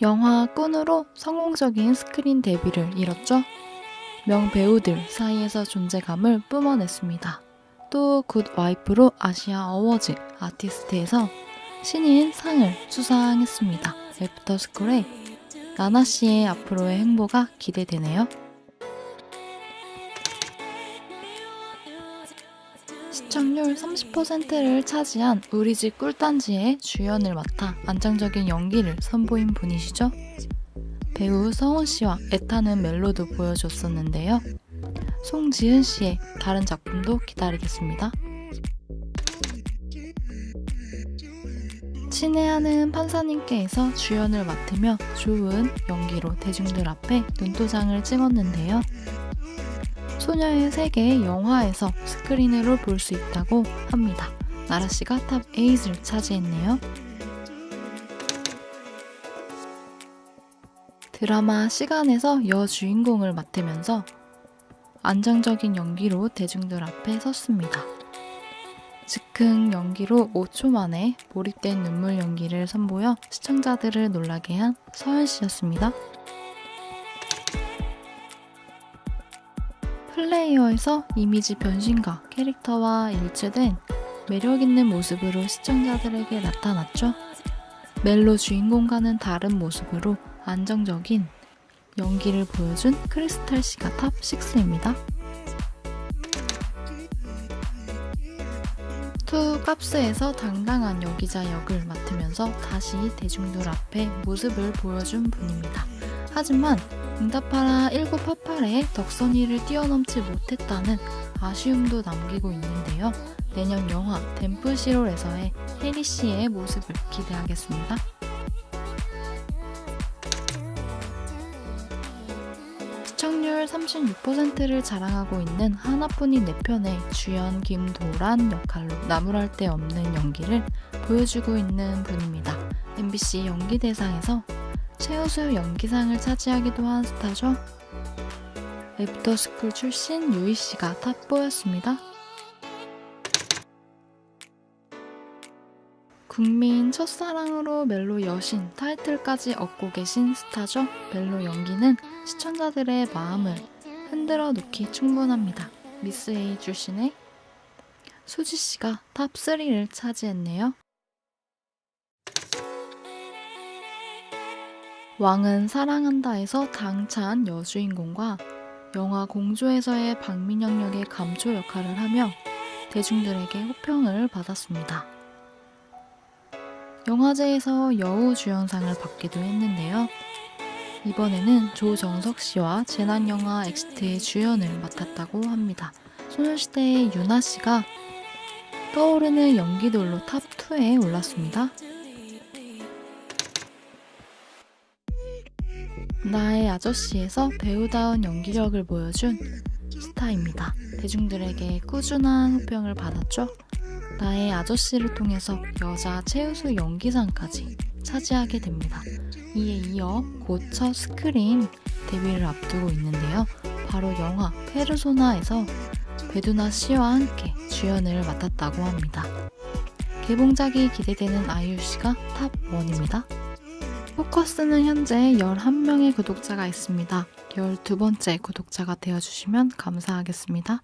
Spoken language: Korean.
영화 꾼으로 성공적인 스크린 데뷔를 이뤘죠. 명배우들 사이에서 존재감을 뿜어냈습니다. 또 굿 와이프로 아시아 어워즈 아티스트에서 신인 상을 수상했습니다. 애프터스쿨의 나나 씨의 앞으로의 행보가 기대되네요. 시청률 30%를 차지한 우리 집 꿀단지의 주연을 맡아 안정적인 연기를 선보인 분이시죠. 배우 서훈 씨와 애타는 멜로도 보여줬었는데요. 송지은 씨의 다른 작품도 기다리겠습니다. 친애하는 판사님께서 주연을 맡으며 좋은 연기로 대중들 앞에 눈도장을 찍었는데요. 소녀의 세계 영화에서 스크린으로 볼 수 있다고 합니다. 나라 씨가 탑 8을 차지했네요. 드라마 시간에서 여주인공을 맡으면서 안정적인 연기로 대중들 앞에 섰습니다. 즉흥 연기로 5초 만에 몰입된 눈물 연기를 선보여 시청자들을 놀라게 한 서현 씨였습니다. 플레이어에서 이미지 변신과 캐릭터와 일치된 매력있는 모습으로 시청자들에게 나타났죠. 멜로 주인공과는 다른 모습으로 안정적인 연기를 보여준 크리스탈 씨가 탑 6입니다. 투 깝스에서 당당한 여기자 역을 맡으면서 다시 대중들 앞에 모습을 보여준 분입니다. 하지만 응답하라 1988의 덕선이를 뛰어넘지 못했다는 아쉬움도 남기고 있는데요. 내년 영화 댐프시롤에서의 혜리 씨의 모습을 기대하겠습니다. 시청률 36%를 자랑하고 있는 하나뿐인 내 편의 주연 김도란 역할로 나무랄 데 없는 연기를 보여주고 있는 분입니다. MBC 연기대상에서 최우수 연기상을 차지하기도 한 스타죠. 애프터스쿨 출신 유희 씨가 탑보였습니다. 국민 첫사랑으로 멜로 여신 타이틀까지 얻고 계신 스타죠. 멜로 연기는 시청자들의 마음을 흔들어 놓기 충분합니다. 미스 A 출신의 수지 씨가 탑 3를 차지했네요. 왕은 사랑한다에서 당찬 여주인공과 영화 공주에서의 박민영 역의 감초 역할을 하며 대중들에게 호평을 받았습니다. 영화제에서 여우 주연상을 받기도 했는데요. 이번에는 조정석 씨와 재난 영화 엑스트의 주연을 맡았다고 합니다. 소녀시대의 유나 씨가 떠오르는 연기돌로 탑 2에 올랐습니다. 나의 아저씨에서 배우다운 연기력을 보여준 스타입니다. 대중들에게 꾸준한 호평을 받았죠. 나의 아저씨를 통해서 여자 최우수 연기상까지 차지하게 됩니다. 이에 이어 곧첫 스크린 데뷔를 앞두고 있는데요. 바로 영화 페르소나에서 베두나 씨와 함께 주연을 맡았다고 합니다. 개봉작이 기대되는 아이유 씨가 탑 1입니다. 포커스는 현재 11명의 구독자가 있습니다. 12번째 구독자가 되어주시면 감사하겠습니다.